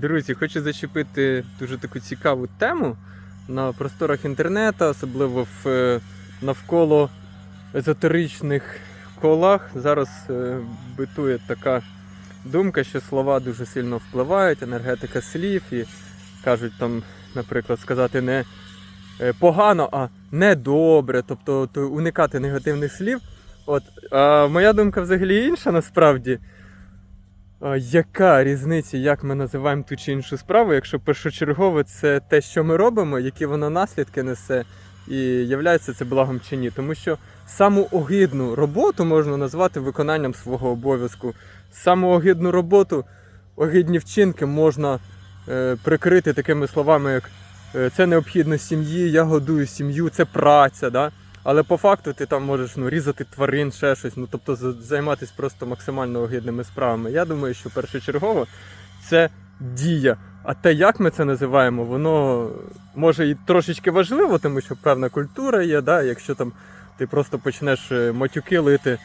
Друзі, хочу зачепити дуже таку цікаву тему на просторах інтернету, особливо в е, навколо езотеричних колах. Зараз е, битує така думка, що слова дуже сильно впливають, енергетика слів і кажуть там, наприклад, сказати не е, погано, а не добре, тобто уникати негативних слів. От, а моя думка взагалі інша насправді. Яка різниця, як ми називаємо ту чи іншу справу, якщо першочергове це те, що ми робимо, які воно наслідки несе, і являється це благом чи ні. Тому що саму огидну роботу можна назвати виконанням свого обов'язку. Саму огидну роботу, огидні вчинки можна е, прикрити такими словами, як е, це необхідно сім'ї, я годую сім'ю, це праця. Да? Але по факту ти там можеш ну, різати тварин, ще щось, ну тобто займатися просто максимально огидними справами. Я думаю, що першочергово це дія. А те, як ми це називаємо, воно може і трошечки важливо, тому що певна культура є, да? якщо там ти просто почнеш е, матюки лити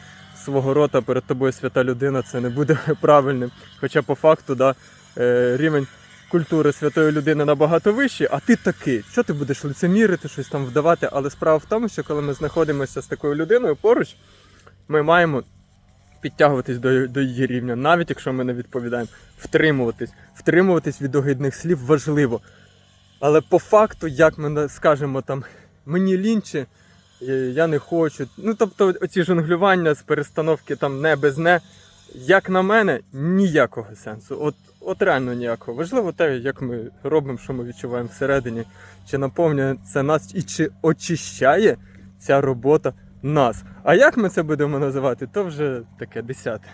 свого рота перед тобою свята людина, це не буде правильним. Хоча по факту, да, е, рівень культури святої людини набагато вищий, а ти такий. Що ти будеш лицемірити, щось там вдавати? Але справа в тому, що коли ми знаходимося з такою людиною поруч, ми маємо підтягуватись до, до її рівня, навіть якщо ми не відповідаємо, втримуватись. Втримуватись від огидних слів важливо. Але по факту, як ми скажемо там, мені лінче, я не хочу. Ну тобто, оці жонглювання з перестановки там не без не. Як на мене, ніякого сенсу. От, от реально ніякого. Важливо те, як ми робимо, що ми відчуваємо всередині, чи наповнює це нас і чи очищає ця робота нас. А як ми це будемо називати, то вже таке десяте.